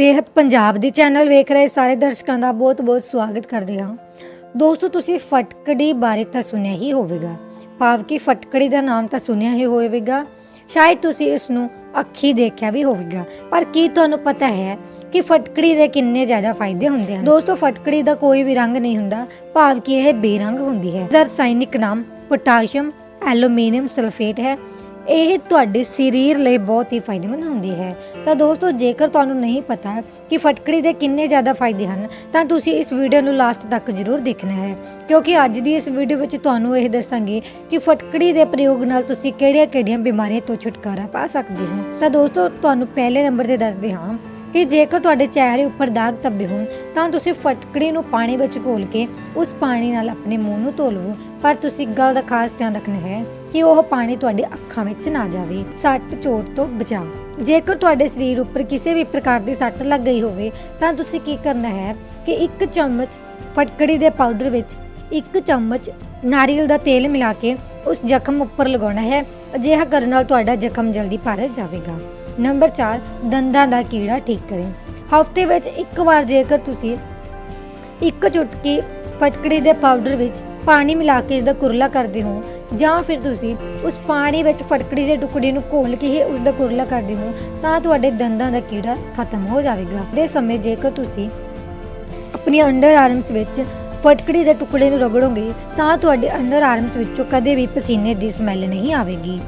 ਸਿਹਤ ਪੰਜਾਬ ਦੀ ਚੈਨਲ ਵੇਖ ਰਹੇ ਸਾਰੇ ਦਰਸ਼ਕਾਂ ਦਾ ਬਹੁਤ-ਬਹੁਤ ਸਵਾਗਤ ਕਰਦੇ ਹਾਂ। ਦੋਸਤੋ, ਤੁਸੀਂ ਫਟਕੜੀ ਬਾਰੇ ਤਾਂ ਸੁਣਿਆ ਹੀ ਹੋਵੇਗਾ। ਭਾਵ ਕਿ ਫਟਕੜੀ ਦਾ ਨਾਮ ਤਾਂ ਸੁਣਿਆ ਹੀ ਹੋਵੇਗਾ। ਸ਼ਾਇਦ ਤੁਸੀਂ ਇਸ ਨੂੰ ਅੱਖੀ ਦੇਖਿਆ ਵੀ ਹੋਵੇਗਾ। ਪਰ ਕੀ ਤੁਹਾਨੂੰ ਪਤਾ ਹੈ ਕਿ ਫਟਕੜੀ ਦੇ ਕਿੰਨੇ ਜ਼ਿਆਦਾ ਫਾਇਦੇ ਹੁੰਦੇ ਹਨ? ਦੋਸਤੋ, ਫਟਕੜੀ ਦਾ ਕੋਈ ਵੀ ਰੰਗ ਨਹੀਂ ਹੁੰਦਾ। ਭਾਵ ਕਿ ਇਹ ਬੇਰੰਗ ਹੁੰਦੀ ਹੈ। ਦਾ ਰਸਾਇਣਿਕ ਨਾਮ ਪੋਟਾਸ਼ੀਅਮ ਐਲੂਮੀਨੀਅਮ ਸਲਫੇਟ ਹੈ। ਇਹ ਤੁਹਾਡੇ ਸਰੀਰ ਲਈ ਬਹੁਤ ਹੀ ਫਾਇਦੇਮੰਦ ਹੁੰਦੀ ਹੈ। ਤਾਂ ਦੋਸਤੋ, ਜੇਕਰ ਤੁਹਾਨੂੰ ਨਹੀਂ ਪਤਾ ਕਿ ਫਟਕੜੀ ਦੇ ਕਿੰਨੇ ਜ਼ਿਆਦਾ ਫਾਇਦੇ ਹਨ, ਤਾਂ ਤੁਸੀਂ ਇਸ ਵੀਡੀਓ ਨੂੰ ਲਾਸਟ ਤੱਕ ਜ਼ਰੂਰ ਦੇਖਣਾ ਹੈ। ਕਿਉਂਕਿ ਅੱਜ ਦੀ ਇਸ ਵੀਡੀਓ ਵਿੱਚ ਤੁਹਾਨੂੰ ਇਹ ਦੱਸਾਂਗੇ ਕਿ ਫਟਕੜੀ ਦੇ ਪ੍ਰਯੋਗ ਨਾਲ ਤੁਸੀਂ ਕਿਹੜੀਆਂ-ਕਿਹੜੀਆਂ ਬਿਮਾਰੀਆਂ ਤੋਂ ਛੁਟਕਾਰਾ ਪਾ ਸਕਦੇ ਹੋ। ਤਾਂ ਦੋਸਤੋ, ਤੁਹਾਨੂੰ ਪਹਿਲੇ ਨੰਬਰ ਤੇ ਦੱਸਦੇ ਹਾਂ ਕਿ ਜੇਕਰ ਤੁਹਾਡੇ ਚਿਹਰੇ ਉੱਪਰ ਦਾਗ ਧੱਬੇ ਹੋਣ, ਤਾਂ ਤੁਸੀਂ ਫਟਕੜੀ ਨੂੰ ਪਾਣੀ ਵਿੱਚ ਘੋਲ ਕੇ ਉਸ ਪਾਣੀ ਨਾਲ ਆਪਣੇ ਮੂੰਹ ਨੂੰ ਧੋ ਲਵੋ। ਪਰ ਤੁਸੀਂ ਇੱਕ ਗੱਲ ਦਾ ਖਾਸ ਧਿਆਨ ਰੱਖਣਾ ਹੈ ਕਿ ਉਹ ਪਾਣੀ ਤੁਹਾਡੇ ਅੱਖਾਂ ਵਿੱਚ ਨਾ ਜਾਵੇ। ਸੱਟ ਚੋਟ ਤੋਂ ਬਚਾਓ। ਜੇਕਰ ਤੁਹਾਡੇ ਸਰੀਰ ਉੱਪਰ ਕਿਸੇ ਵੀ ਪ੍ਰਕਾਰ ਦੀ ਸੱਟ ਲੱਗ ਗਈ ਹੋਵੇ, ਤਾਂ ਤੁਸੀਂ ਕੀ ਕਰਨਾ ਹੈ ਕਿ ਇੱਕ ਚਮਚ ਫਟਕੜੀ ਦੇ ਪਾਊਡਰ ਵਿੱਚ ਇੱਕ ਚਮਚ ਨਾਰੀਅਲ ਦਾ ਤੇਲ ਮਿਲਾ ਕੇ ਉਸ ਜ਼ਖਮ ਉੱਪਰ ਲਗਾਉਣਾ ਹੈ। ਅਜਿਹਾ ਕਰਨ ਨਾਲ ਤੁਹਾਡਾ ਜ਼ਖਮ ਜਲਦੀ ਭਰ ਜਾਵੇਗਾ। ਨੰਬਰ 4 ਦੰਦਾਂ ਦਾ ਕੀੜਾ ਠੀਕ ਕਰੇ। ਹਫ਼ਤੇ ਵਿੱਚ ਇੱਕ ਵਾਰ ਜੇਕਰ ਤੁਸੀਂ ਇੱਕ ਚੁਟਕੀ ਫਟਕੜੀ ਦੇ ਪਾਊਡਰ ਵਿੱਚ ਪਾਣੀ ਮਿਲਾ ਕੇ ਇਸ ਦਾ ਕੁਰਲਾ ਕਰਦੇ ਹੋ, ਜਾਂ ਫਿਰ ਤੁਸੀਂ ਉਸ ਪਾਣੀ ਵਿੱਚ ਫਟਕੜੀ ਦੇ ਟੁਕੜੇ ਨੂੰ ਘੋਲ ਕੇ ਹੀ ਉਸ ਦਾ ਕੁਰਲਾ ਕਰਦੇ ਹੋ, ਤਾਂ ਤੁਹਾਡੇ ਦੰਦਾਂ ਦਾ ਕੀੜਾ ਖਤਮ ਹੋ ਜਾਵੇਗਾ। ਦੇ ਸਮੇਂ ਜੇਕਰ ਤੁਸੀਂ ਆਪਣੀ ਅੰਡਰ ਆਰਮਸ ਵਿੱਚ ਫਟਕੜੀ ਦੇ ਟੁਕੜੇ ਨੂੰ ਰਗੜੋਗੇ, ਤਾਂ ਤੁਹਾਡੇ ਅੰਡਰ ਆਰਮਸ ਵਿੱਚੋਂ ਕਦੇ ਵੀ ਪਸੀਨੇ ਦੀ ਸਮੈਲ ਨਹੀਂ ਆਵੇਗੀ।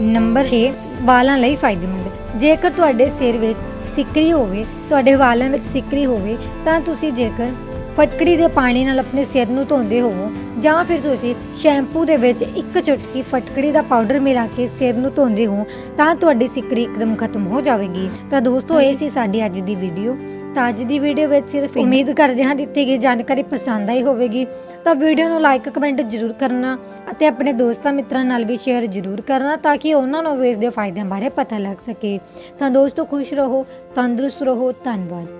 ਨੰਬਰ 6 ਵਾਲਾਂ ਲਈ ਫਾਇਦੇਮੰਦ। ਜੇਕਰ ਤੁਹਾਡੇ ਸਿਰ ਵਿੱਚ ਸਿੱਕਰੀ ਹੋਵੇ ਤੁਹਾਡੇ ਵਾਲਾਂ ਵਿੱਚ ਸਿੱਕਰੀ ਹੋਵੇ ਤਾਂ ਤੁਸੀਂ ਜੇਕਰ ਫਟਕੜੀ ਦੇ ਪਾਣੀ ਨਾਲ ਆਪਣੇ ਸਿਰ ਨੂੰ ਧੋਂਦੇ ਹੋਵੋ ਜਾਂ ਫਿਰ ਤੁਸੀਂ ਸ਼ੈਂਪੂ ਦੇ ਵਿੱਚ ਇੱਕ ਚੁਟਕੀ ਫਟਕੜੀ ਦਾ ਪਾਊਡਰ ਮਿਲਾ ਕੇ ਸਿਰ ਨੂੰ ਧੋਂਦੇ ਹੋ ਤਾਂ ਤੁਹਾਡੀ ਸਿੱਕਰੀ ਇੱਕਦਮ ਖਤਮ ਹੋ ਜਾਵੇਗੀ। ਤਾਂ ਦੋਸਤੋ ਇਹ ਸੀ ਸਾਡੀ ਅੱਜ ਦੀ ਵੀਡੀਓ। ਤਾਂ ਅੱਜ ਦੀ ਵੀਡੀਓ ਵਿੱਚ ਸਿਰਫ ਉਮੀਦ ਕਰਦੇ ਹਾਂ ਦਿੱਤੀ ਗਈ ਜਾਣਕਾਰੀ ਪਸੰਦ ਆਈ ਹੋਵੇਗੀ। ਤਾਂ ਵੀਡੀਓ ਨੂੰ ਲਾਈਕ ਕਮੈਂਟ ਜ਼ਰੂਰ ਕਰਨਾ। ਅਤੇ ਆਪਣੇ ਦੋਸਤਾਂ ਮਿੱਤਰਾਂ ਨਾਲ ਵੀ ਸ਼ੇਅਰ ਜ਼ਰੂਰ ਕਰਨਾ ਤਾਂ ਕਿ ਉਹਨਾਂ ਨੂੰ ਵੀ ਇਸ ਦੇ ਫਾਇਦਿਆਂ ਬਾਰੇ ਪਤਾ ਲੱਗ ਸਕੇ। ਤਾਂ ਦੋਸਤੋ, ਖੁਸ਼ ਰਹੋ, ਤੰਦਰੁਸਤ ਰਹੋ, ਧੰਨਵਾਦ।